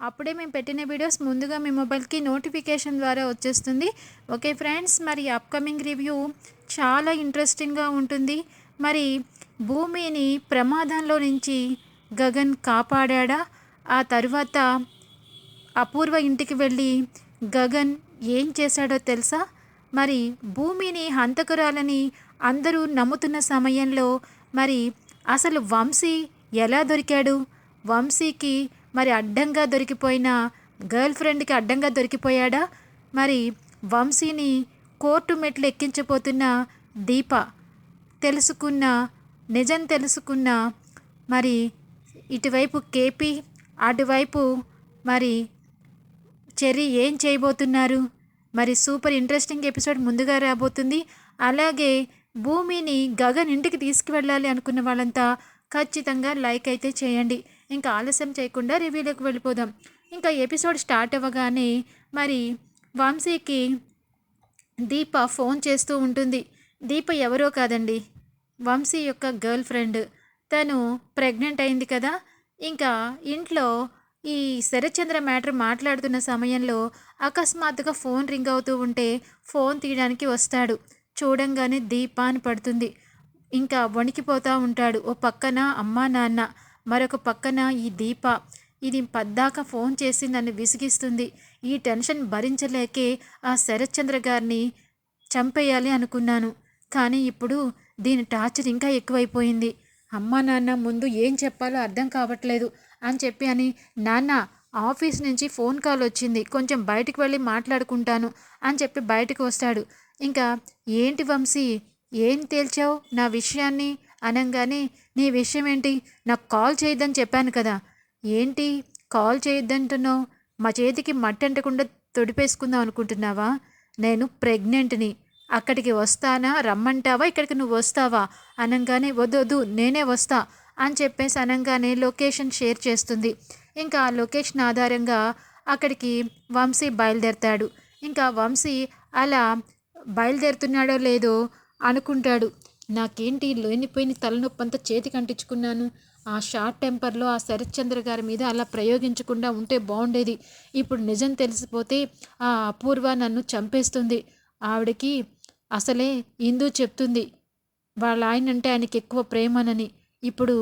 అప్పుడే మేము పెట్టిన వీడియోస్ ముందుగా మీ మొబైల్కి నోటిఫికేషన్ ద్వారా వచ్చేస్తుంది. ఓకే ఫ్రెండ్స్ మరి అప్కమింగ్ రివ్యూ చాలా ఇంట్రెస్టింగ్గా ఉంటుంది. మరి భూమిని ప్రమాదంలో నుంచి గగన్ కాపాడా ఆ తర్వాత అపూర్వ ఇంటికి వెళ్ళి గగన్ ఏం చేశాడో తెలుసా? మరి భూమిని హంతకురాలని అందరూ నమ్ముతున్న సమయంలో మరి అసలు వంశీ ఎలా దొరికాడు? వంశీకి మరి అడ్డంగా దొరికిపోయిన గర్ల్ ఫ్రెండ్కి అడ్డంగా దొరికిపోయాడా? మరి వంశీని కోర్టు మెట్లు ఎక్కించబోతున్న దీప తెలుసుకున్న నిజం తెలుసుకున్న మరి ఇటువైపు కేపీ అటువైపు మరి చెర్రీ ఏం చేయబోతున్నారు? మరి సూపర్ ఇంట్రెస్టింగ్ ఎపిసోడ్ ముందుగా రాబోతుంది. అలాగే భూమిని గగన్ ఇంటికి తీసుకువెళ్ళాలి అనుకున్న వాళ్ళంతా ఖచ్చితంగా లైక్ అయితే చేయండి. ఇంకా ఆలస్యం చేయకుండా రివ్యూలోకి వెళ్ళిపోదాం. ఇంకా ఎపిసోడ్ స్టార్ట్ అవ్వగానే మరి వంశీకి దీప ఫోన్ చేస్తూ ఉంటుంది. దీప ఎవరో కాదండి. వంశీ యొక్క గర్ల్ ఫ్రెండ్. తను ప్రెగ్నెంట్ అయింది కదా. ఇంకా ఇంట్లో ఈ శరత్చంద్ర మ్యాటర్ మాట్లాడుతున్న సమయంలో అకస్మాత్తుగా ఫోన్ రింగ్ అవుతూ ఉంటే ఫోన్ తీయడానికి వస్తాడు. చూడంగానే దీప అని పడుతుంది. ఇంకా వణికిపోతూ ఉంటాడు. ఓ పక్కన అమ్మా నాన్న మరొక పక్కన ఈ దీప. ఇది పద్దాక ఫోన్ చేసి నన్ను విసిగిస్తుంది. ఈ టెన్షన్ భరించలేకే ఆ శరత్చంద్ర గారిని చంపేయాలి అనుకున్నాను. కానీ ఇప్పుడు దీని టార్చర్ ఇంకా ఎక్కువైపోయింది. అమ్మా నాన్న ముందు ఏం చెప్పాలో అర్థం కావట్లేదు అని చెప్పి అని నాన్న ఆఫీస్ నుంచి ఫోన్ కాల్ వచ్చింది. కొంచెం బయటికి వెళ్ళి మాట్లాడుకుంటాను అని చెప్పి బయటకు వస్తాడు. ఇంకా ఏంటి వంశీ ఏం తేల్చావు నా విషయాన్ని? అనగానే నీ విషయం ఏంటి నాకు కాల్ చేయొద్దని చెప్పాను కదా. ఏంటి? కాల్ చేయొద్దంటున్నావు? మా చేతికి మట్టి అంటకుండా తొడిపేసుకుందాం అనుకుంటున్నావా? నేను ప్రెగ్నెంట్ని. అక్కడికి వస్తానా? రమ్మంటావా? ఇక్కడికి నువ్వు వస్తావా? అనగానే వద్దు వద్దు నేనే వస్తా అని చెప్పేసి అనగానే లొకేషన్ షేర్ చేస్తుంది. ఇంకా ఆ లొకేషన్ ఆధారంగా అక్కడికి వంశీ బయలుదేరతాడు. ఇంకా వంశీ అలా బయలుదేరుతున్నాడో లేదో అనుకుంటాడు. నాకేంటి లేనిపోయిన తలనొప్పి అంతా చేతికి అంటించుకున్నాను. ఆ షార్ట్ టెంపర్లో ఆ శరత్చంద్ర గారి మీద అలా ప్రయోగించకుండా ఉంటే బాగుండేది ఇప్పుడు నిజం తెలిసిపోతే ఆ అపూర్వ నన్ను చంపేస్తుంది. ఆవిడకి అసలే ఇందు చెప్తుంది. వాళ్ళ ఆయన అంటే ఆయనకి ఎక్కువ ప్రేమనని. ఇప్పుడు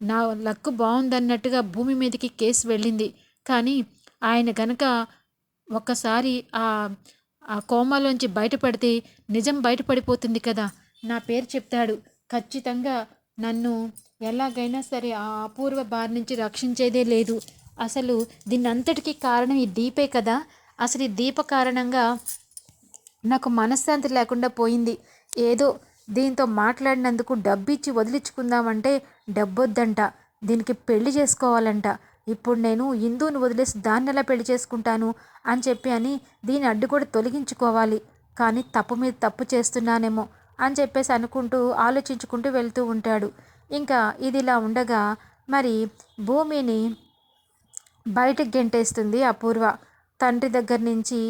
నా లక్కు బాగుందన్నట్టుగా భూమి మీదకి కేసు వెళ్ళింది. కానీ ఆయన గనక ఒక్కసారి ఆ ఆ కోమాలోంచి బయటపడితే నిజం బయటపడిపోతుంది కదా. నా పేరు చెప్తాడు. ఖచ్చితంగా నన్ను ఎలాగైనా సరే ఆ అపూర్వ బారి నుంచి రక్షించేదే లేదు. అసలు దీని అంతటికీ కారణం ఈ దీపే కదా? అసలు ఈ దీప కారణంగా నాకు మనశ్శాంతి లేకుండా పోయింది. ఏదో దీంతో మాట్లాడినందుకు డబ్బు ఇచ్చి వదిలించుకుందామంటే డబ్బొద్దంట. దీనికి పెళ్ళి చేసుకోవాలంట. ఇప్పుడు నేను హిందువుని వదిలేసి దాన్ని ఎలా పెళ్ళి చేసుకుంటాను అని చెప్పి అని దీని అడ్డు కూడా తొలగించుకోవాలి. కానీ తప్పు మీద తప్పు చేస్తున్నానేమో. అని చెప్పేసి అనుకుంటూ ఆలోచించుకుంటూ వెళ్తూ ఉంటాడు. ఇంకా ఇది ఇలా ఉండగా మరి భూమిని బయటకు గెంటేస్తుంది అపూర్వ. తండ్రి దగ్గర నుంచి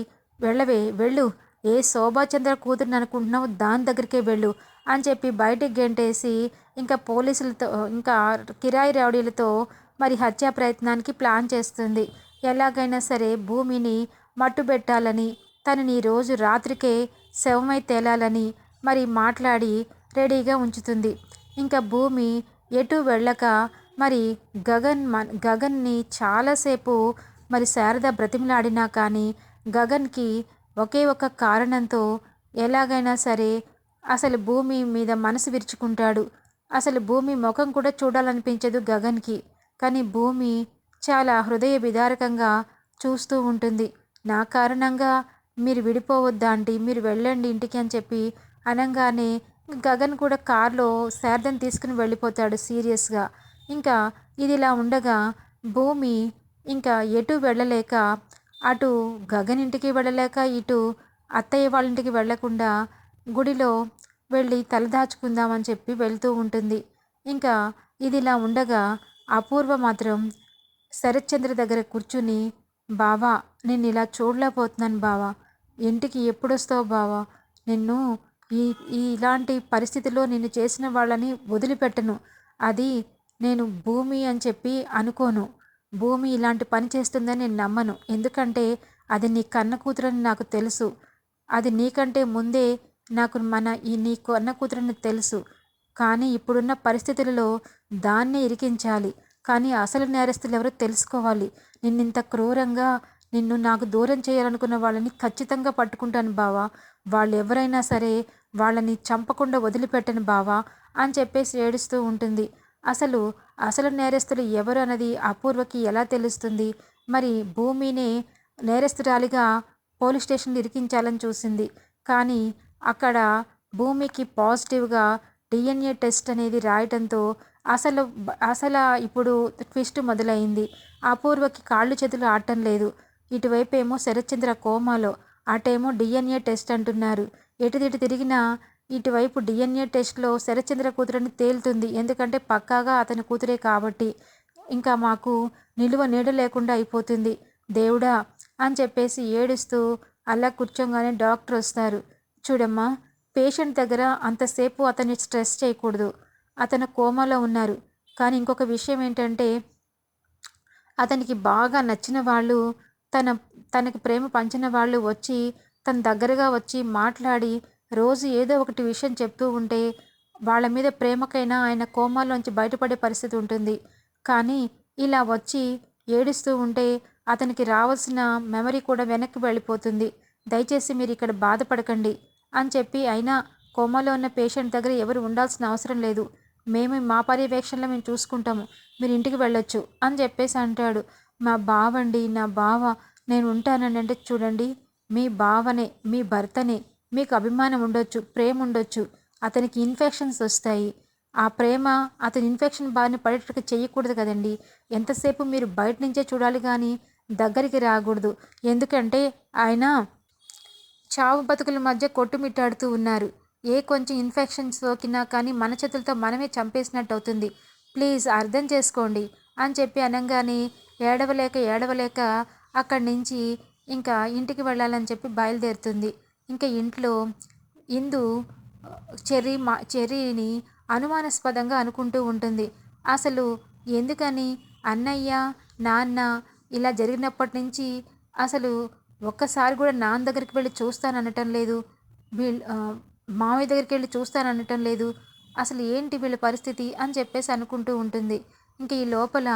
వెళ్ళవే వెళ్ళు. ఏ శోభాచంద్ర కూతురుని అనుకుంటున్నావు దాని దగ్గరికే వెళ్ళు అని చెప్పి బయటికి గెంటేసి ఇంకా పోలీసులతో ఇంకా కిరాయి రౌడీలతో మరి హత్యా ప్రయత్నానికి ప్లాన్ చేస్తుంది. ఎలాగైనా సరే భూమిని మట్టుబెట్టాలని తనని రోజు రాత్రికే శవమై తేలాలని మరి మాట్లాడి రెడీగా ఉంచుతుంది. ఇంకా భూమి ఎటు వెళ్ళక మరి గగన్ గగన్ని చాలాసేపు మరి శారద బ్రతిమలాడినా కానీ గగన్కి ఒకే ఒక కారణంతో ఎలాగైనా సరే అసలు భూమి మీద మనసు విరుచుకుంటాడు. అసలు భూమి ముఖం కూడా చూడాలనిపించదు గగన్కి. కానీ భూమి చాలా హృదయ విదారకంగా చూస్తూ ఉంటుంది. నా కారణంగా మీరు విడిపోవద్దా మీరు వెళ్ళండి ఇంటికి అని చెప్పి అనగానే గగన్ కూడా కారులో శారదను తీసుకుని వెళ్ళిపోతాడు సీరియస్గా. ఇంకా ఇది ఇలా ఉండగా భూమి ఇంకా ఎటు వెళ్ళలేక అటు గగన్ ఇంటికి వెళ్ళలేక ఇటు అత్తయ్య వాళ్ళ ఇంటికి వెళ్ళకుండా గుడిలో వెళ్ళి తలదాచుకుందామని చెప్పి వెళ్తూ ఉంటుంది. ఇంకా ఇది ఇలా ఉండగా అపూర్వ మాత్రం శరత్చంద్ర దగ్గర కూర్చుని బావా నేను ఇలా చూడలేకపోతున్నాను బావా. ఇంటికి ఎప్పుడొస్తావు బావా? నిన్ను ఈ ఇలాంటి పరిస్థితిలో నిన్ను చేసిన వాళ్ళని వదిలిపెట్టను. అది నేను భూమి అని చెప్పి అనుకోను. భూమి ఇలాంటి పని చేస్తుందని నేను నమ్మను. ఎందుకంటే అది నీ కన్న కూతురని నాకు తెలుసు. అది నీకంటే ముందే నాకు మన ఈ నీ కన్న కూతురని తెలుసు. కానీ ఇప్పుడున్న పరిస్థితులలో దాన్నే ఇరికించాలి. కానీ అసలు నేరస్తులు ఎవరో తెలుసుకోవాలి. నిన్నింత క్రూరంగా నిన్ను నాకు దూరం చేయాలనుకున్న వాళ్ళని ఖచ్చితంగా పట్టుకుంటాను బావా. వాళ్ళు ఎవరైనా సరే వాళ్ళని చంపకుండా వదిలిపెట్టను బావా అని చెప్పేసి ఏడుస్తూ ఉంటుంది. అసలు అసలు నేరస్తులు ఎవరు అన్నది అపూర్వకి ఎలా తెలుస్తుంది? మరి భూమినే నేరస్తురాలిగా పోలీస్ స్టేషన్ ఇరికించాలని చూసింది. కానీ అక్కడ భూమికి పాజిటివ్గా డిఎన్ఏ టెస్ట్ అనేది రాయటంతో అసలు అసలు ఇప్పుడు ట్విస్ట్ మొదలైంది. అపూర్వకి కాళ్ళు చేతులు ఆడటం లేదు. ఇటువైపు ఏమో శరత్చంద్ర కోమాలో అటేమో డిఎన్ఏ టెస్ట్ అంటున్నారు. ఎటుదిటు తిరిగినా ఇటువైపు డిఎన్ఏ టెస్ట్లో శరత్చంద్ర కూతురని తేలుతుంది. ఎందుకంటే పక్కాగా అతని కూతురే కాబట్టి ఇంకా మాకు నిలువ నీడ లేకుండా అయిపోతుంది. దేవుడా అని చెప్పేసి ఏడుస్తూ అలా కూర్చోగానే డాక్టర్ వస్తారు. చూడమ్మా పేషెంట్ దగ్గర అంతసేపు అతన్ని స్ట్రెస్ చేయకూడదు. అతను కోమాలో ఉన్నారు. కానీ ఇంకొక విషయం ఏంటంటే అతనికి బాగా నచ్చిన వాళ్ళు తన తనకి ప్రేమ పంచిన వాళ్ళు వచ్చి తన దగ్గరగా వచ్చి మాట్లాడి రోజు ఏదో ఒకటి విషయం చెప్తూ ఉంటే వాళ్ళ మీద ప్రేమకైనా ఆయన కోమాలోంచి బయటపడే పరిస్థితి ఉంటుంది. కానీ ఇలా వచ్చి ఏడుస్తూ ఉంటే అతనికి రావాల్సిన మెమరీ కూడా వెనక్కి వెళ్ళిపోతుంది. దయచేసి మీరు ఇక్కడ బాధపడకండి అని చెప్పి అయినా కోమాలో ఉన్న పేషెంట్ దగ్గర ఎవరు ఉండాల్సిన అవసరం లేదు. మేము మా పర్యవేక్షణలో మేము చూసుకుంటాము. మీరు ఇంటికి వెళ్ళొచ్చు అని చెప్పేసి అంటాడు. మా బావండి నా బావ నేను ఉంటానండి అంటే చూడండి మీ బావనే మీ భర్తనే మీకు అభిమానం ఉండొచ్చు ప్రేమ ఉండొచ్చు అతనికి ఇన్ఫెక్షన్స్ వస్తాయి. ఆ ప్రేమ అతని ఇన్ఫెక్షన్ బారిన పడేటట్టు చేయకూడదు కదండి. ఎంతసేపు మీరు బయట నుంచే చూడాలి కానీ దగ్గరికి రాకూడదు. ఎందుకంటే ఆయన చావు బతుకుల మధ్య కొట్టుమిట్టాడుతూ ఉన్నారు. ఏ కొంచెం ఇన్ఫెక్షన్ సోకినా కానీ మన చేతులతో మనమే చంపేసినట్టు అవుతుంది. ప్లీజ్ అర్థం చేసుకోండి అని చెప్పి అనగానే ఏడవలేక ఏడవలేక అక్కడి నుంచి ఇంకా ఇంటికి వెళ్ళాలని చెప్పి బయలుదేరుతుంది. ఇంకా ఇంట్లో ఇందు చెర్రీ మా చెర్రీని అనుమానాస్పదంగా అనుకుంటూ ఉంటుంది. అసలు ఎందుకని? అన్నయ్య నాన్న ఇలా జరిగినప్పటి నుంచి అసలు ఒక్కసారి కూడా నాన్న దగ్గరికి వెళ్ళి చూస్తాననటం లేదు. వీళ్ళు మామయ్య దగ్గరికి వెళ్ళి చూస్తాననటం లేదు. అసలు ఏంటి వీళ్ళ పరిస్థితి అని చెప్పేసి అనుకుంటూ ఉంటుంది. ఇంక ఈ లోపల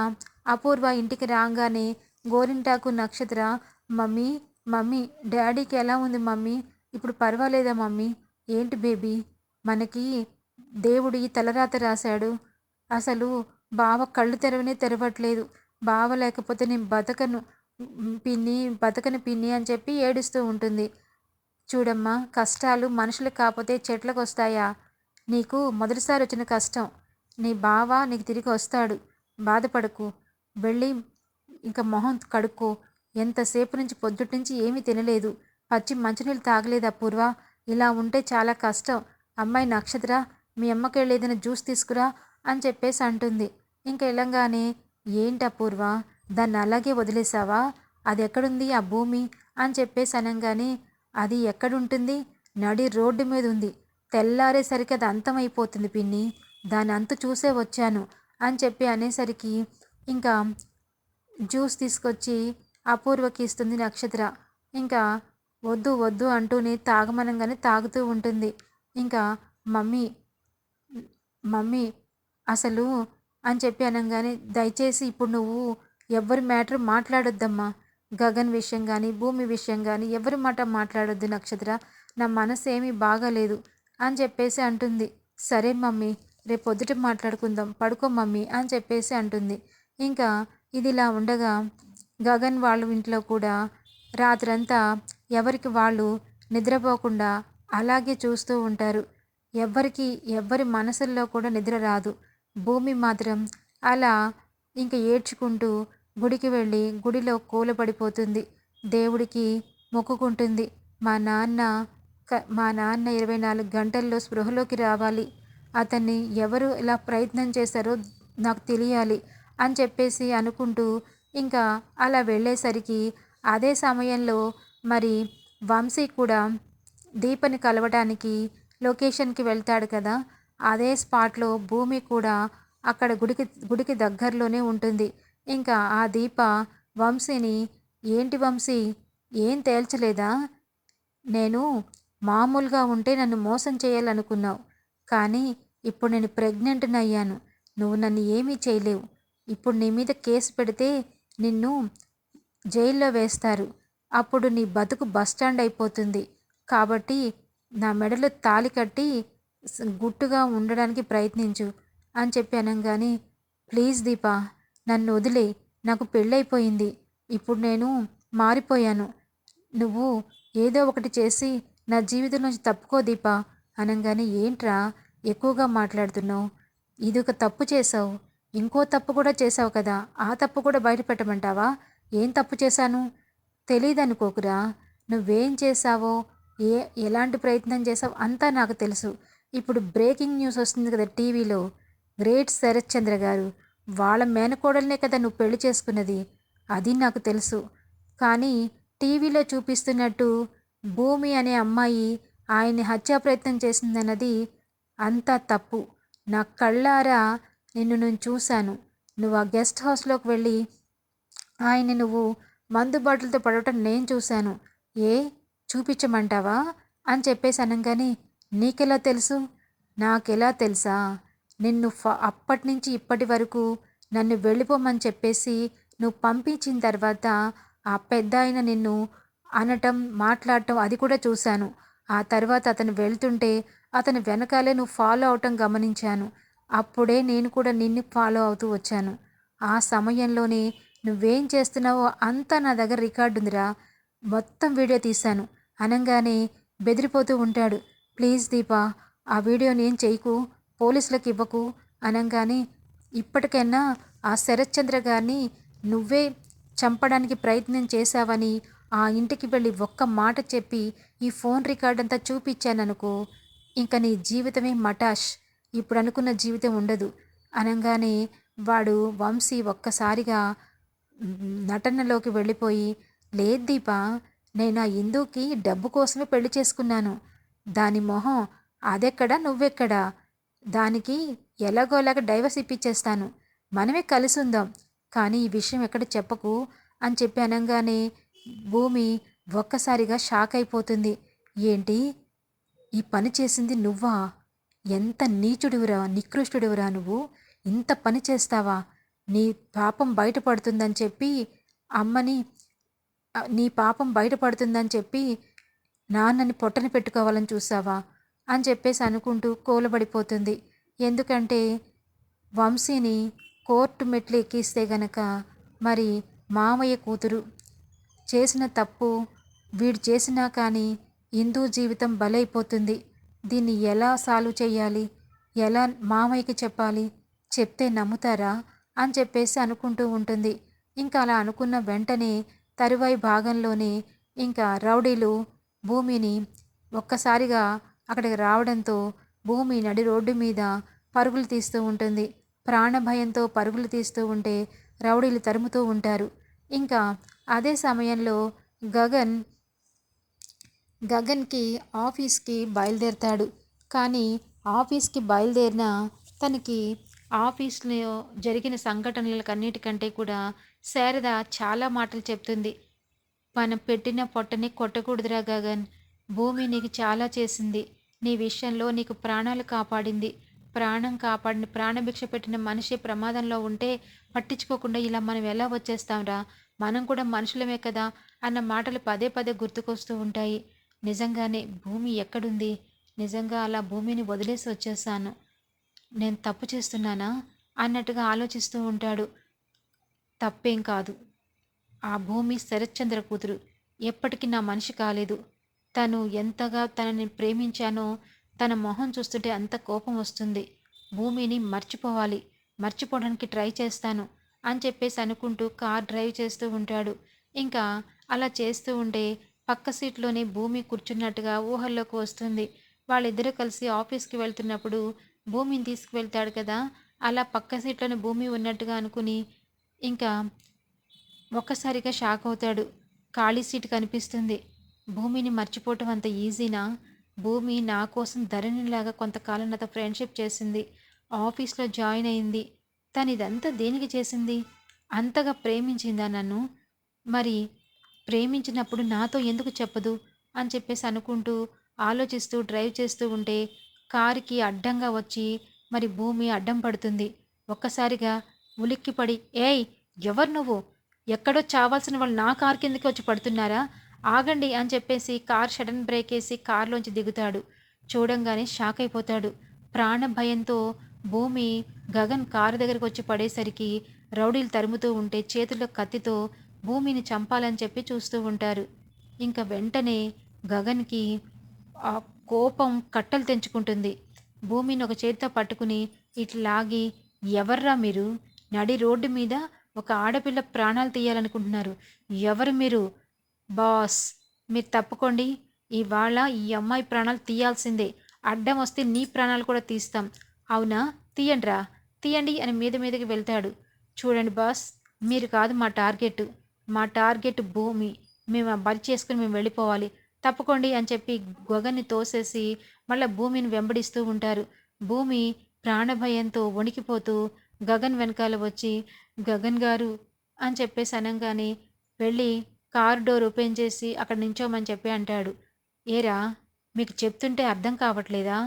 అపూర్వ ఇంటికి రాగానే గోరింటాకు నక్షత్ర మమ్మీ మమ్మీ డాడీకి ఎలా ఉంది మమ్మీ? ఇప్పుడు పర్వాలేదా మమ్మీ? ఏంటి బేబీ? మనకి దేవుడు ఈ తలరాత రాశాడు. అసలు బావ కళ్ళు తెరవనే తెరవట్లేదు. బావ లేకపోతే నేను బతకను పిన్ని బతకని పిన్ని అని చెప్పి ఏడుస్తూ ఉంటుంది. చూడమ్మా కష్టాలు మనుషులకు కాకపోతే చెట్లకు వస్తాయా? నీకు మొదటిసారి వచ్చిన కష్టం. నీ బావ నీకు తిరిగి వస్తాడు. బాధపడకు. వెళ్ళి ఇంకా మొహం కడుక్కో. ఎంతసేపు నుంచి పొద్దుటి నుంచి ఏమీ తినలేదు. పచ్చి మంచినీళ్ళు తాగలేదా పూర్వ? ఇలా ఉంటే చాలా కష్టం. అమ్మాయి నక్షత్ర మీ అమ్మకి ఏదైనా జ్యూస్ తీసుకురా అని చెప్పేసి అంటుంది. ఇంక వెళ్ళంగానే ఏంటి అపూర్వ దాన్ని అలాగే వదిలేసావా అది ఎక్కడుంది? ఆ భూమి? అని చెప్పేసి అనగానే అది ఎక్కడుంటుంది? నడి రోడ్డు మీద ఉంది. తెల్లారేసరికి అది అంతమైపోతుంది పిన్ని. దాని అంతు చూసే వచ్చాను అని చెప్పి అనేసరికి ఇంకా జ్యూస్ తీసుకొచ్చి అపూర్వకి ఇస్తుంది నక్షత్ర. ఇంకా వద్దు వద్దు అంటూనే తాగమనంగానే తాగుతూ ఉంటుంది. ఇంకా మమ్మీ మమ్మీ అసలు అని చెప్పి అనగానే దయచేసి ఇప్పుడు నువ్వు ఎవరి మ్యాటర్ మాట్లాడొద్దమ్మా. గగన్ విషయం కానీ భూమి విషయం కానీ ఎవరి మాట మాట్లాడొద్దు నక్షత్ర. నా మనసు ఏమీ బాగాలేదు అని చెప్పేసి అంటుంది. సరే మమ్మీ రేపు పొద్దుట మాట్లాడుకుందాం. పడుకో మమ్మీ అని చెప్పేసి అంటుంది. ఇంకా ఇదిలా ఉండగా గగన్ వాళ్ళ ఇంట్లో కూడా రాత్రంతా ఎవరికి వాళ్ళు నిద్రపోకుండా అలాగే చూస్తూ ఉంటారు. ఎవ్వరికి ఎవ్వరి మనసుల్లో కూడా నిద్ర రాదు. భూమి మాత్రం అలా ఇంక ఏడ్చుకుంటూ గుడికి వెళ్ళి గుడిలో కూలబడిపోతుంది. దేవుడికి మొక్కుకుంటుంది. మా నాన్న మా నాన్న ఇరవై నాలుగు గంటల్లో స్పృహలోకి రావాలి. అతన్ని ఎవరు ఇలా ప్రయత్నం చేశారో నాకు తెలియాలి అని చెప్పేసి అనుకుంటూ ఇంకా అలా వెళ్ళేసరికి అదే సమయంలో మరి వంశీ కూడా దీపని కలవడానికి లొకేషన్కి వెళ్తాడు కదా అదే స్పాట్లో భూమి కూడా అక్కడ గుడికి గుడికి దగ్గరలోనే ఉంటుంది. ఇంకా ఆ దీప వంశీని ఏంటి వంశీ ఏం తేల్చలేదా? నేను మామూలుగా ఉంటే నన్ను మోసం చేయాలనుకున్నావు కానీ ఇప్పుడు నేను ప్రెగ్నెంట్ని అయ్యాను. నువ్వు నన్ను ఏమీ చేయలేవు. ఇప్పుడు నీ మీద కేసు పెడితే నిన్ను జైల్లో వేస్తారు. అప్పుడు నీ బతుకు బస్టాండ్ అయిపోతుంది. కాబట్టి నా మెడలో తాలి కట్టి గుట్టుగా ఉండడానికి ప్రయత్నించు అని చెప్పి అనగానే ప్లీజ్ దీపా నన్ను వదిలే. నాకు పెళ్ళైపోయింది. ఇప్పుడు నేను మారిపోయాను. నువ్వు ఏదో ఒకటి చేసి నా జీవితం నుంచి తప్పుకో దీపా. అనగానే ఏంట్రా? ఎక్కువగా మాట్లాడుతున్నావు. ఇది ఒక తప్పు చేసావు. ఇంకో తప్పు కూడా చేసావు కదా ఆ తప్పు కూడా బయట పెట్టమంటావా? ఏం తప్పు చేశాను? తెలియదనుకోకురా నువ్వేం చేశావో ఏ ఎలాంటి ప్రయత్నం చేసావు అంతా నాకు తెలుసు. ఇప్పుడు బ్రేకింగ్ న్యూస్ వస్తుంది కదా టీవీలో. గ్రేట్ శరత్ చంద్ర గారు వాళ్ళ మేనకోడలనే కదా నువ్వు పెళ్ళి చేసుకున్నది. అది నాకు తెలుసు. కానీ టీవీలో చూపిస్తున్నట్టు భూమి అనే అమ్మాయి ఆయన్ని హత్యా ప్రయత్నం చేసిందన్నది అంతా తప్పు. నా కళ్ళారా నిన్ను నేను చూశాను. నువ్వు ఆ గెస్ట్ హౌస్లోకి వెళ్ళి ఆయన నువ్వు మందు బాటిల్తో పడవటం నేను చూశాను. ఏ? చూపించమంటావా? అని చెప్పేసి అనగానే నీకెలా తెలుసు? నాకెలా తెలుసా? నిన్ను ఫ అప్పటి నుంచి ఇప్పటి వరకు నన్ను వెళ్ళిపోమని చెప్పేసి నువ్వు పంపించిన తర్వాత ఆ పెద్ద ఆయన నిన్ను అనటం మాట్లాడటం అది కూడా చూశాను. ఆ తర్వాత అతను వెళ్తుంటే అతని వెనకాలే నువ్వు ఫాలో అవటం గమనించాను. అప్పుడే నేను కూడా నిన్ను ఫాలో అవుతూ వచ్చాను. ఆ సమయంలోనే నువ్వేం చేస్తున్నావో అంతా నా దగ్గర రికార్డు ఉందిరా. మొత్తం వీడియో తీశాను. అనగానే బెదిరిపోతూ ఉంటాడు. ప్లీజ్ దీపా ఆ వీడియో ఏం చేయకు పోలీసులకు ఇవ్వకు. అనగానే ఇప్పటికైనా ఆ శరత్చంద్ర గారిని నువ్వే చంపడానికి ప్రయత్నం చేశావని ఆ ఇంటికి వెళ్ళి ఒక్క మాట చెప్పి ఈ ఫోన్ రికార్డ్ అంతా చూపించాననుకో ఇంకా నీ జీవితమే మటాష్. ఇప్పుడు అనుకున్న జీవితం ఉండదు. అనగానే వాడు వంశీ ఒక్కసారిగా నటనలోకి వెళ్ళిపోయి లేదు దీప నేను ఆ ఇందుకి డబ్బు కోసమే పెళ్ళి చేసుకున్నాను. దాని మొహం అదెక్కడా నువ్వెక్కడా? దానికి ఎలాగోలాగా డైవర్స్ ఇప్పించేస్తాను మనమే కలిసి ఉందాం కానీ ఈ విషయం ఎక్కడ చెప్పకు అని చెప్పి అనగానే భూమి ఒక్కసారిగా షాక్ అయిపోతుంది. ఏంటి? ఈ పని చేసింది నువ్వా? ఎంత నీచుడివిరా నికృష్టుడివిరా నువ్వు? ఇంత పని చేస్తావా? నీ పాపం బయటపడుతుందని చెప్పి అమ్మని నీ పాపం బయటపడుతుందని చెప్పి నాన్నని పొట్టన పెట్టుకోవాలని చూసావా అని చెప్పేసి అనుకుంటూ కోలబడిపోతుంది. ఎందుకంటే వంశీని కోర్టు మెట్లు ఎక్కిస్తే గనక మరి మామయ్య కూతురు చేసిన తప్పు వీడు చేసినా కానీ హిందూ జీవితం బలైపోతుంది. దీన్ని ఎలా సాల్వ్ చేయాలి ఎలా మామయ్యకి చెప్పాలి? చెప్తే నమ్ముతారా? అని చెప్పేసి అనుకుంటూ ఉంటుంది. ఇంకా అలా అనుకున్న వెంటనే తరువాయి భాగంలోనే ఇంకా రౌడీలు భూమిని ఒక్కసారిగా అక్కడికి రావడంతో భూమి నడి రోడ్డు మీద పరుగులు తీస్తూ ఉంటుంది. ప్రాణభయంతో పరుగులు తీస్తూ ఉంటే రౌడీలు తరుముతూ ఉంటారు. ఇంకా అదే సమయంలో గగన్ గగన్కి ఆఫీస్కి బయలుదేరతాడు. కానీ ఆఫీస్కి బయలుదేరిన తనకి ఆఫీస్లో జరిగిన సంఘటనలకన్నిటికంటే కూడా శారద చాలా మాటలు చెప్తుంది. మనం పెట్టిన పొట్టని కొట్టకూడదురా గగన్. భూమి నీకు చాలా చేసింది. నీ విషయంలో నీకు ప్రాణాలు కాపాడింది. ప్రాణం కాపాడిన ప్రాణభిక్ష పెట్టిన మనిషి ప్రమాదంలో ఉంటే పట్టించుకోకుండా ఇలా మనం ఎలా వచ్చేస్తాంరా? మనం కూడా మనుషులమే కదా? అన్న మాటలు పదే పదే గుర్తుకొస్తూ ఉంటాయి. నిజంగానే భూమి ఎక్కడుంది? నిజంగా అలా భూమిని వదిలేసి వచ్చేసాను. నేను తప్పు చేస్తున్నానా? అన్నట్టుగా ఆలోచిస్తూ ఉంటాడు. తప్పేం కాదు. ఆ భూమి శరత్చంద్ర కూతురు. ఎప్పటికీ నా మనిషి కాలేదు. తను ఎంతగా తనని ప్రేమించానో తన మొహం చూస్తుంటే అంత కోపం వస్తుంది. భూమిని మర్చిపోవాలి. మర్చిపోవడానికి ట్రై చేస్తాను అని చెప్పేసి అనుకుంటూ కార్ డ్రైవ్ చేస్తూ ఉంటాడు. ఇంకా అలా చేస్తూ ఉంటే పక్క సీట్లోనే భూమి కూర్చున్నట్టుగా ఊహల్లోకి వస్తుంది. వాళ్ళిద్దరూ కలిసి ఆఫీస్కి వెళ్తున్నప్పుడు భూమిని తీసుకువెళ్తాడు కదా? అలా పక్క సీట్లోనే భూమి ఉన్నట్టుగా అనుకుని ఇంకా ఒక్కసారిగా షాక్ అవుతాడు. ఖాళీ సీట్ కనిపిస్తుంది. భూమిని మర్చిపోవటం అంత ఈజీనా? భూమి నా కోసం ధరణిలాగా కొంతకాలం నాతో ఫ్రెండ్షిప్ చేసింది. ఆఫీస్లో జాయిన్ అయింది. తను ఇదంతా దేనికి చేసింది? అంతగా ప్రేమించిందా నన్ను? మరి ప్రేమించినప్పుడు నాతో ఎందుకు చెప్పదు? అని చెప్పేసి అనుకుంటూ ఆలోచిస్తూ డ్రైవ్ చేస్తూ ఉంటే కారుకి అడ్డంగా వచ్చి మరి భూమి అడ్డం పడుతుంది. ఒక్కసారిగా ఉలిక్కిపడి ఏయ్ ఎవరు నువ్వు? ఎక్కడో చావాల్సిన వాళ్ళు నా కారు కిందకి వచ్చి పడుతున్నారా? ఆగండి అని చెప్పేసి కార్ షడన్ బ్రేక్ వేసి కారులోంచి దిగుతాడు. చూడంగానే షాక్ అయిపోతాడు. ప్రాణ భయంతో భూమి గగన్ కారు దగ్గరికి వచ్చి పడేసరికి రౌడీలు తరుముతూ ఉంటే చేతుల్లో కత్తితో భూమిని చంపాలని చెప్పి చూస్తూ ఉంటారు. ఇంకా వెంటనే గగన్కి ఆ కోపం కట్టలు తెంచుకుంటుంది. భూమిని ఒక చేతితో పట్టుకుని ఇట్లా ఎవర్రా మీరు? నడి రోడ్డు మీద ఒక ఆడపిల్ల ప్రాణాలు తీయాలనుకుంటున్నారు. ఎవరు మీరు? బాస్ మీరు తప్పుకోండి. ఇవాళ ఈ అమ్మాయి ప్రాణాలు తీయాల్సిందే. అడ్డం వస్తే నీ ప్రాణాలు కూడా తీస్తాం. అవునా? తీయండిరా. తీయండి అని మీద మీదకి వెళ్తాడు. చూడండి బాస్ మీరు కాదు మా టార్గెట్. మా టార్గెట్ భూమి. మేము ఆ బలి చేసుకుని మేము వెళ్ళిపోవాలి. తప్పుకోండి అని చెప్పి గొగని తోసేసి మళ్ళీ భూమిని వెంబడిస్తూ ఉంటారు. భూమి ప్రాణభయంతో వణికిపోతూ గగన్ వెనకాల వచ్చి గగన్ గారు అని చెప్పేసి అనగానే వెళ్ళి కార్ డోర్ ఓపెన్ చేసి అక్కడ నించోమని చెప్పి అంటాడు. ఏరా మీకు చెప్తుంటే అర్థం కావట్లేదా?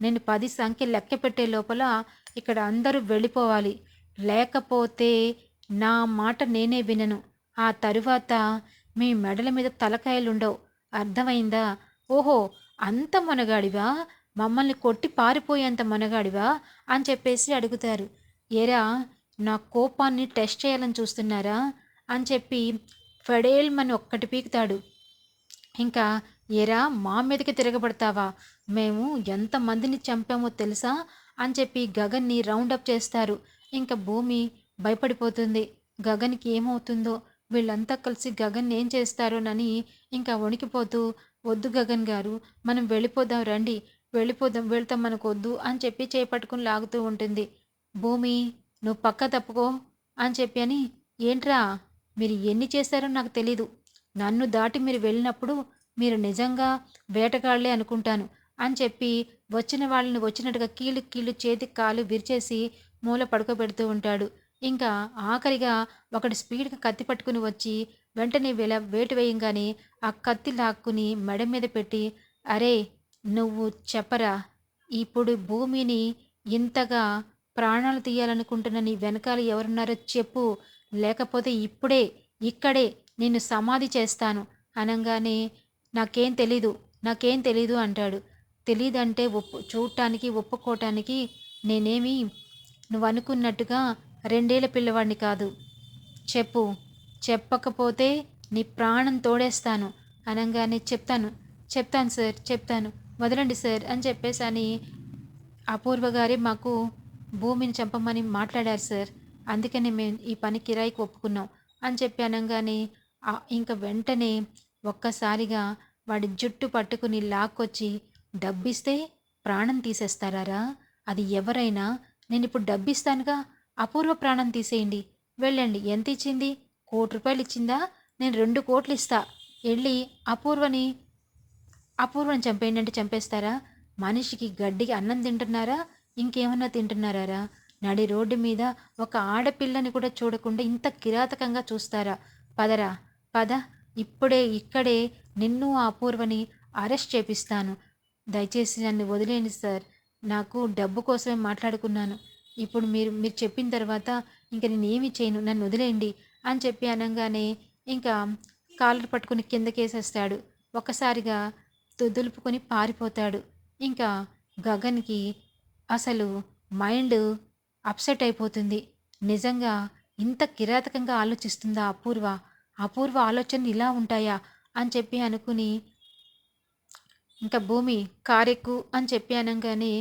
నేను పది సంఖ్య లెక్క పెట్టే లోపల ఇక్కడ అందరూ వెళ్ళిపోవాలి. లేకపోతే నా మాట నేనే వినను. ఆ తరువాత మీ మెడల మీద తలకాయలుండవు. అర్థమైందా? ఓహో అంత మొనగాడివా? మమ్మల్ని కొట్టి పారిపోయేంత మొనగాడివా? అని చెప్పేసి అడుగుతారు. ఏరా నా కోపాన్ని టెస్ట్ చేయాలని చూస్తున్నారా? అని చెప్పి ఫెడేల్మని ఒక్కటి పీకుతాడు. ఇంకా ఏరా మా మీదకి తిరగబడతావా? మేము ఎంతమందిని చంపామో తెలుసా? అని చెప్పి గగన్ని రౌండప్ చేస్తారు. ఇంకా భూమి భయపడిపోతుంది. గగన్కి ఏమవుతుందో వీళ్ళంతా కలిసి గగన్ ఏం చేస్తారోనని ఇంకా వణికిపోతూ వద్దు గగన్ గారు మనం వెళ్ళిపోదాం రండి. వెళ్ళిపోదాం వెళ్తాం మనకు వద్దు అని చెప్పి చేపట్టుకుని లాగుతూ ఉంటుంది. భూమి నువ్వు పక్క తప్పుకో అని చెప్పి అని ఏంట్రా మీరు ఎన్ని చేశారో నాకు తెలీదు. నన్ను దాటి మీరు వెళ్ళినప్పుడు మీరు నిజంగా వేటగాళ్ళే అనుకుంటాను అని చెప్పి వచ్చిన వాళ్ళని వచ్చినట్టుగా కీళ్ళు కీళ్ళు చేతికి కాలు విరిచేసి మూల పడుకోబెడుతూ ఉంటాడు. ఇంకా ఆఖరిగా ఒకటి స్పీడ్గా కత్తి పట్టుకుని వచ్చి వెంటనే వేల వేటు వేయంగానే ఆ కత్తి లాక్కుని మెడ మీద పెట్టి అరే నువ్వు చెప్పరా ఇప్పుడు భూమిని ఇంతగా ప్రాణాలు తీయాలనుకుంటున్న నీ వెనకాల ఎవరున్నారో చెప్పు లేకపోతే ఇప్పుడే ఇక్కడే నిన్ను సమాధి చేస్తాను అనగానే నాకేం తెలీదు నాకేం తెలీదు అంటాడు. తెలీదంటే ఒప్పు చూడటానికి ఒప్పుకోవటానికి నేనేమి నువ్వు అనుకున్నట్టుగా రెండేళ్ళ పిల్లవాడిని కాదు. చెప్పు చెప్పకపోతే నీ ప్రాణం తోడేస్తాను అనగానే చెప్తాను. చెప్తాను సార్ చెప్తాను. వదలండి సార్ అని చెప్పేసి అని అపూర్వ గారే మాకు భూమిని చంపమని మాట్లాడారు సార్. అందుకని మేము ఈ పని కిరాయికి ఒప్పుకున్నాం అని చెప్పి అనగానే ఇంకా వెంటనే ఒక్కసారిగా వాడి జుట్టు పట్టుకుని లాక్కొచ్చి డబ్బిస్తే ప్రాణం తీసేస్తారా అది ఎవరైనా? నేను ఇప్పుడు డబ్బిస్తానుగా? అపూర్వ ప్రాణం తీసేయండి. వెళ్ళండి. ఎంత ఇచ్చింది? కోటి రూపాయలు ఇచ్చిందా? నేను రెండు కోట్లు ఇస్తా. వెళ్ళి అపూర్వని అపూర్వని చంపేయండి అంటే చంపేస్తారా? మనిషికి గడ్డికి అన్నం తింటున్నారా? ఇంకేమన్నా తింటున్నారా నడి రోడ్డు మీద ఒక ఆడపిల్లని కూడా చూడకుండా ఇంత కిరాతకంగా చూస్తారా? పదరా. పద. ఇప్పుడే ఇక్కడే నిన్ను ఆ అపూర్వని అరెస్ట్ చేపిస్తాను. దయచేసి నన్ను వదిలేండి సార్. నాకు డబ్బు కోసమే మాట్లాడుకున్నాను. ఇప్పుడు మీరు మీరు చెప్పిన తర్వాత ఇంకా నేను ఏమి చేయను నన్ను వదిలేయండి అని చెప్పి అనగానే ఇంకా కాలర్ పట్టుకుని కిందకేసేస్తాడు. ఒకసారిగా దులుపుకొని పారిపోతాడు. ఇంకా గగన్కి అసలు మైండ్ అప్సెట్ అయిపోతుంది. నిజంగా ఇంత కిరాతకంగా ఆలోచిస్తుందా అపూర్వ? అపూర్వ ఆలోచనలు ఇలా ఉంటాయా అని చెప్పి అనుకుని ఇంకా భూమి కారెక్కు అని చెప్పి అనగానే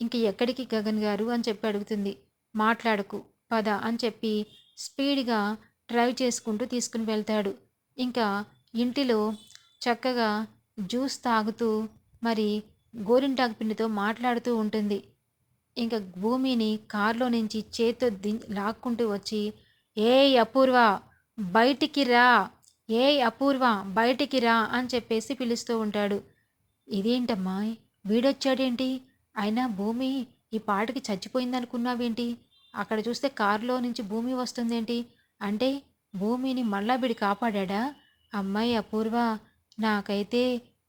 ఇంక ఎక్కడికి గగన్ గారు అని చెప్పి అడుగుతుంది. మాట్లాడకు పద అని చెప్పి స్పీడ్గా డ్రైవ్ చేసుకుంటూ తీసుకుని వెళ్తాడు. ఇంకా ఇంటిలో చక్కగా జ్యూస్ తాగుతూ మరి గోరింటాకు పిండితో మాట్లాడుతూ ఉంటుంది. ఇంకా భూమిని కారులో నుంచి చేత్తో ది లాక్కుంటూ వచ్చి ఏ అపూర్వ బయటికి రా ఏ అపూర్వ బయటికి రా అని చెప్పేసి పిలుస్తూ ఉంటాడు. ఇదేంటమ్మా వీడొచ్చాడేంటి? అయినా భూమి ఈ పాటకి చచ్చిపోయిందనుకున్నావేంటి? అక్కడ చూస్తే కారులో నుంచి భూమి వస్తుందేంటి? అంటే భూమిని మళ్ళా బిడి కాపాడా అమ్మాయి అపూర్వ నాకైతే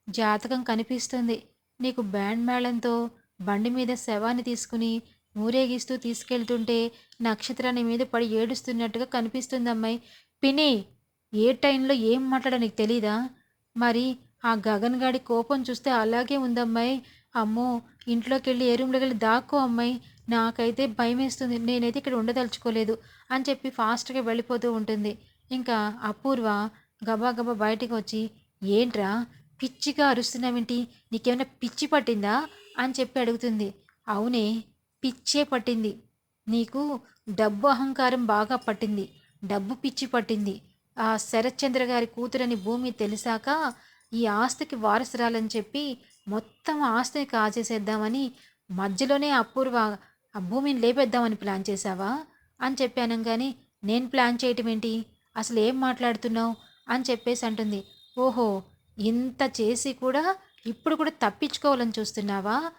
జాతకం కనిపిస్తుంది. నీకు బ్యాండ్ మేళంతో బండి మీద శవాన్ని తీసుకుని ఊరేగిస్తూ తీసుకెళ్తుంటే నక్షత్రాన్ని మీద పడి ఏడుస్తున్నట్టుగా కనిపిస్తుంది అమ్మాయి పిని ఏ టైంలో ఏం మాట్లాడా నీకు తెలీదా? మరి ఆ గగన్ గాడి కోపం చూస్తే అలాగే ఉందమ్మాయి. అమ్మో ఇంట్లోకి వెళ్ళి ఏ రూమ్లోకి వెళ్ళి దాక్కో అమ్మాయి నాకైతే భయం వేస్తుంది నేనైతే ఇక్కడ ఉండదలుచుకోలేదు అని చెప్పి ఫాస్ట్గా వెళ్ళిపోతూ ఉంటుంది. ఇంకా అపూర్వ గబా గబా బయటికి వచ్చి ఏంట్రా పిచ్చిగా అరుస్తున్నావేంటి? నీకేమైనా పిచ్చి పట్టిందా? అని చెప్పి అడుగుతుంది. అవునే పిచ్చే పట్టింది. నీకు డబ్బు అహంకారం బాగా పట్టింది. డబ్బు పిచ్చి పట్టింది. ఆ శరత్చంద్ర గారి కూతురని భూమి తెలిసాక ఈ ఆస్తికి వారసురాలని చెప్పి మొత్తం ఆస్తిని కాజేసేద్దామని మధ్యలోనే అపూర్వ ఆ భూమిని లేపేద్దామని ప్లాన్ చేశావా? అని చెప్పాను కానీ నేను ప్లాన్ చేయటం ఏంటి? అసలు ఏం మాట్లాడుతున్నావు? అని చెప్పేసి అంటుంది. ఓహో ఇంత చేసి కూడా ఇప్పుడు కూడా తప్పించుకోవాలని చూస్తున్నావా?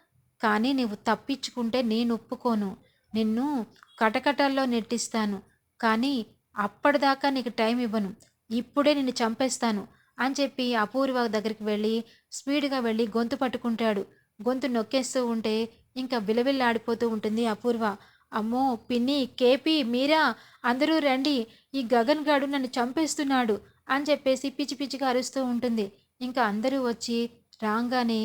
కానీ నువ్వు తప్పించుకుంటే నేను ఒప్పుకోను. నిన్ను కటకటాల్లో నెట్టిస్తాను. కానీ అప్పటిదాకా నీకు టైం ఇవ్వను. ఇప్పుడే నిన్ను చంపేస్తాను. అని చెప్పి అపూర్వ దగ్గరికి వెళ్ళి స్పీడ్గా వెళ్ళి గొంతు పట్టుకుంటాడు. గొంతు నొక్కేస్తూ ఉంటే ఇంకా విలవిల్లాడిపోతూ ఉంటుంది అపూర్వ. అమ్మో! పిన్ని కేపీ మీరా అందరూ రండి. ఈ గగన్ గాడు నన్ను చంపేస్తున్నాడు అని చెప్పేసి పిచ్చి పిచ్చిగా అరుస్తూ ఉంటుంది. ఇంకా అందరూ వచ్చి రాగానే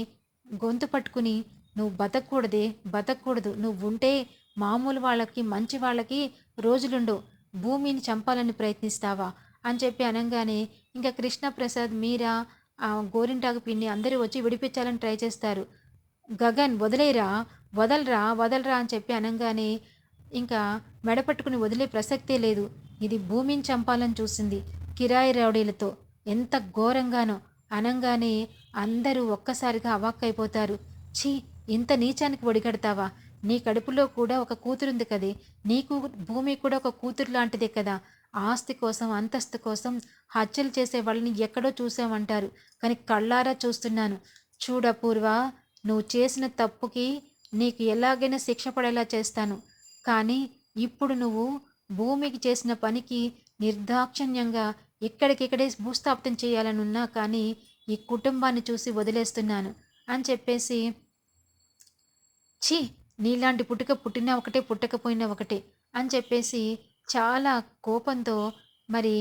గొంతు పట్టుకుని నువ్వు బతకూడదే బతకూడదు. నువ్వు ఉంటే మామూలు వాళ్ళకి మంచి వాళ్ళకి రోజులుండు భూమిని చంపాలని ప్రయత్నిస్తావా? అని చెప్పి అనగానే ఇంకా కృష్ణప్రసాద్ మీరా ఆ గోరింటాకు పిన్ని అందరూ వచ్చి విడిపించాలని ట్రై చేస్తారు. గగన్ వదిలేరా? వదలరా? వదలరా అని చెప్పి అనగానే ఇంకా మెడపట్టుకుని వదిలే ప్రసక్తే లేదు. ఇది భూమిని చంపాలని చూసింది కిరాయి రౌడీలతో. ఎంత ఘోరంగానో అనంగానే అందరూ ఒక్కసారిగా అవాక్కైపోతారు. ఛీ ఇంత నీచానికి ఒడిగడతావా? నీ కడుపులో కూడా ఒక కూతురుంది కదే. నీకు భూమి కూడా ఒక కూతురు లాంటిదే కదా. ఆస్తి కోసం అంతస్తు కోసం హత్యలు చేసే వాళ్ళని ఎక్కడో చూసామంటారు కానీ కళ్ళారా చూస్తున్నాను. చూడపూర్వ నువ్వు చేసిన తప్పుకి నీకు ఎలాగైనా శిక్ష పడేలా చేస్తాను. కానీ ఇప్పుడు నువ్వు భూమికి చేసిన పనికి నిర్దాక్షిణ్యంగా ఎక్కడికిక్కడే భూస్థాపితం చేయాలని ఉన్నా కానీ ఈ కుటుంబాన్ని చూసి వదిలేస్తున్నాను అని చెప్పేసి ఛీ నీలాంటి పుట్టుక పుట్టినా ఒకటే పుట్టకపోయినా ఒకటే అని చెప్పేసి చాలా కోపంతో మరి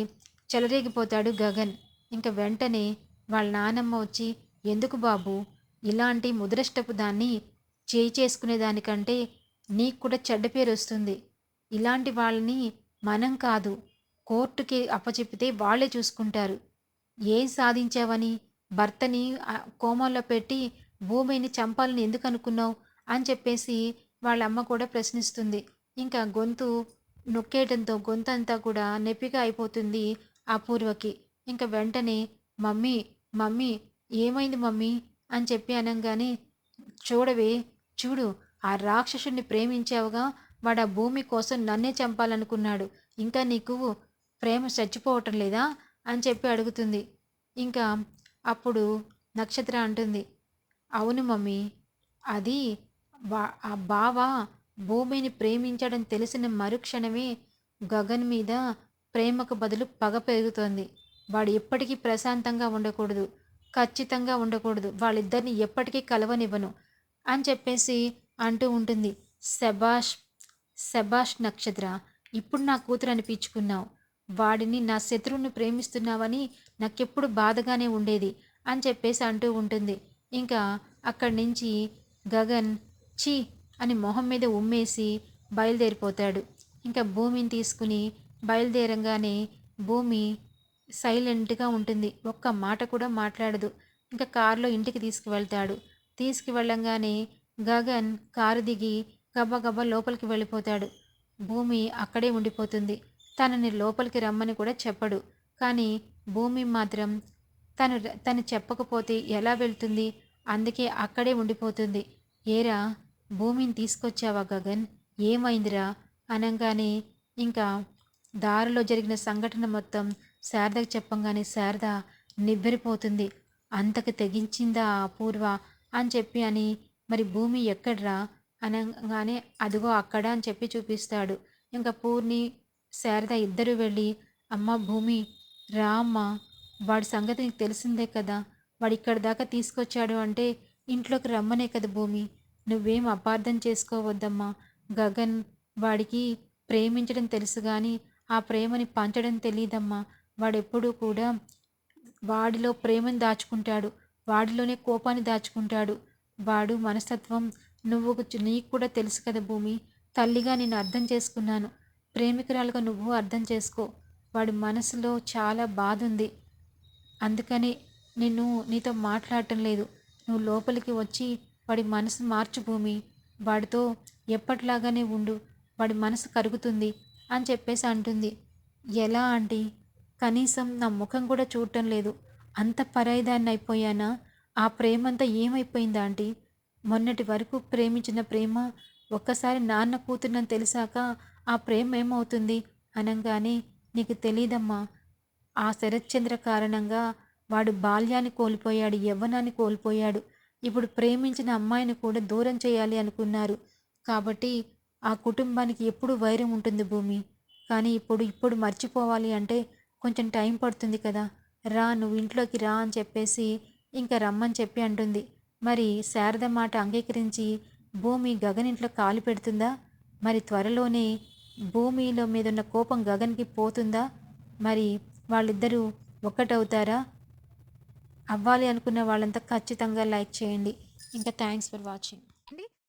చెలరేగిపోతాడు గగన్. ఇంకా వెంటనే వాళ్ళ నానమ్మ వచ్చి ఎందుకు బాబు? ఇలాంటి ముదరష్టపు దాన్ని చేయి చేసుకునే దానికంటే నీకు కూడా చెడ్డ పేరు వస్తుంది. ఇలాంటి వాళ్ళని మనం కాదు కోర్టుకి అప్పచెప్పితే వాళ్ళే చూసుకుంటారు. ఏం సాధించావని భర్తని కోమంలో పెట్టి భూమిని చంపాలని ఎందుకు అనుకున్నావు అని చెప్పేసి వాళ్ళ అమ్మ కూడా ప్రశ్నిస్తుంది. ఇంకా గొంతు నొక్కేయడంతో గొంతంతా కూడా నొప్పిగా అయిపోతుంది అపూర్వకి ఇంకా వెంటనే మమ్మీ మమ్మీ ఏమైంది మమ్మీ? అని చెప్పి అనగానే చూడవే చూడు ఆ రాక్షసుడిని ప్రేమించావుగా వాడు ఆ భూమి కోసం నన్నే చంపాలనుకున్నాడు. ఇంకా నీకు ప్రేమ చచ్చిపోవటం లేదా? అని చెప్పి అడుగుతుంది. ఇంకా అప్పుడు నక్షత్ర అంటుంది అవును మమ్మీ అది ఆ బావ భూమిని ప్రేమించడం తెలిసిన మరుక్షణమే గగన్ మీద ప్రేమకు బదులు పగ పెరుగుతోంది. వాడు ఎప్పటికీ ప్రశాంతంగా ఉండకూడదు ఖచ్చితంగా ఉండకూడదు. వాళ్ళిద్దరిని ఎప్పటికీ కలవనివ్వను అని చెప్పేసి అంటూ ఉంటుంది. శబాష్ శబాష్ నక్షత్ర ఇప్పుడు నా కూతురు అనిపించుకున్నావు. వాడిని నా శత్రువుని ప్రేమిస్తున్నావని నాకెప్పుడు బాధగానే ఉండేది అని చెప్పేసి అంటూ ఉంటుంది. ఇంకా అక్కడి నుంచి గగన్ చీ అని మొహం మీద ఉమ్మేసి బయలుదేరిపోతాడు. ఇంకా భూమిని తీసుకుని బయలుదేరంగానే భూమి సైలెంట్గా ఉంటుంది. ఒక్క మాట కూడా మాట్లాడదు. ఇంకా కారులో ఇంటికి తీసుకువెళ్తాడు. తీసుకువెళ్ళంగానే గగన్ కారు దిగి గబగబా లోపలికి వెళ్ళిపోతాడు. భూమి అక్కడే ఉండిపోతుంది. తనని లోపలికి రమ్మని కూడా చెప్పడు. కానీ భూమి మాత్రం తను తను చెప్పకపోతే ఎలా వెళ్తుంది? అందుకే అక్కడే ఉండిపోతుంది. ఏరా భూమిని తీసుకొచ్చావా గగన్? ఏమైందిరా? అనగానే ఇంకా దారిలో జరిగిన సంఘటన మొత్తం శారదకు చెప్పంగానే శారద నిబ్బెరిపోతుంది. అంతకు తెగించిందా అపూర్వ? అని చెప్పి అని మరి భూమి ఎక్కడ్రా? అనగానే అదిగో అక్కడ అని చెప్పి చూపిస్తాడు. ఇంకా పూర్ణి శారద ఇద్దరు వెళ్ళి అమ్మ భూమి రా అమ్మ. వాడి సంగతి నీకు తెలిసిందే కదా. వాడు ఇక్కడ దాకా తీసుకొచ్చాడు అంటే ఇంట్లోకి రమ్మనే కదా భూమి. నువ్వేం అపార్థం చేసుకోవద్దమ్మా. గగన్ వాడికి ప్రేమించడం తెలుసు కానీ ఆ ప్రేమని పంచడం తెలియదమ్మా వాడెప్పుడూ కూడా వాడిలో ప్రేమను దాచుకుంటాడు. వాడిలోనే కోపాన్ని దాచుకుంటాడు. వాడు మనస్తత్వం నువ్వు నీకు కూడా తెలుసు కదా భూమి. తల్లిగా నేను అర్థం చేసుకున్నాను. ప్రేమికురాలుగా నువ్వు అర్థం చేసుకో. వాడి మనసులో చాలా బాధ ఉంది అందుకని నేను నీతో మాట్లాడటం లేదు. నువ్వు లోపలికి వచ్చి వాడి మనసు మార్చు భూమి. వాడితో ఎప్పటిలాగానే ఉండు. వాడి మనసు కరుగుతుంది అని చెప్పేసి అంటుంది. ఎలా ఆంటీ? కనీసం నా ముఖం కూడా చూడటం లేదు. అంత పరాయిదాన్ని అయిపోయానా ఆ ప్రేమంతా ఏమైపోయిందా ఆంటీ? మొన్నటి వరకు ప్రేమించిన ప్రేమ ఒక్కసారి నాన్న కూతురునని తెలిసాక ఆ ప్రేమ ఏమవుతుంది? అనగానే నీకు తెలియదమ్మా ఆ శరత్చంద్ర కారణంగా వాడు బాల్యాన్ని కోల్పోయాడు యవ్వనాన్ని కోల్పోయాడు. ఇప్పుడు ప్రేమించిన అమ్మాయిని కూడా దూరం చేయాలి అనుకున్నారు. కాబట్టి ఆ కుటుంబానికి ఎప్పుడు వైరం ఉంటుంది భూమి. కానీ ఇప్పుడు ఇప్పుడు మర్చిపోవాలి అంటే కొంచెం టైం పడుతుంది కదా. రా నువ్వు ఇంట్లోకి రా అని చెప్పేసి ఇంకా రమ్మని చెప్పి అంటుంది. మరి శారద మాట అంగీకరించి భూమి గగన్ ఇంట్లో కాలు పెడుతుందా? మరి త్వరలోనే భూమిలో మీద ఉన్న కోపం గగన్కి పోతుందా? మరి వాళ్ళిద్దరూ ఒక్కటవుతారా? అవ్వాలి అనుకున్న వాళ్ళంతా ఖచ్చితంగా లైక్ చేయండి. ఇంకా థ్యాంక్స్ ఫర్ వాచింగ్.